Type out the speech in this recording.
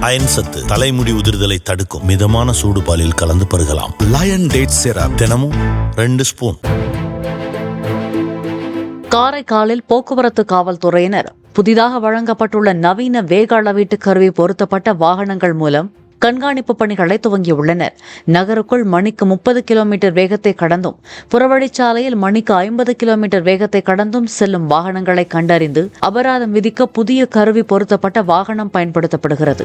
Iron சத்து தலைமுடி உதிர்தலை தடுக்கும். மிதமான சூடு பாலில் கலந்து பருகலாம். லயன் டேட் சிரப் தினமும் ரெண்டு ஸ்பூன். காரைக்காலில் போக்குவரத்து காவல்துறையினர் புதிதாக வழங்கப்பட்டுள்ள நவீன வேக அளவீட்டு கருவி பொருத்தப்பட்ட வாகனங்கள் மூலம் கண்காணிப்பு பணிகளை துவங்கியுள்ளனர். நகருக்குள் மணிக்கு முப்பது கிலோமீட்டர் வேகத்தை கடந்தும் புறவழிச்சாலையில் மணிக்கு ஐம்பது கிலோமீட்டர் வேகத்தை கடந்தும் செல்லும் வாகனங்களை கண்டறிந்து அபராதம் விதிக்க புதிய கருவி பொருத்தப்பட்ட வாகனம் பயன்படுத்தப்படுகிறது.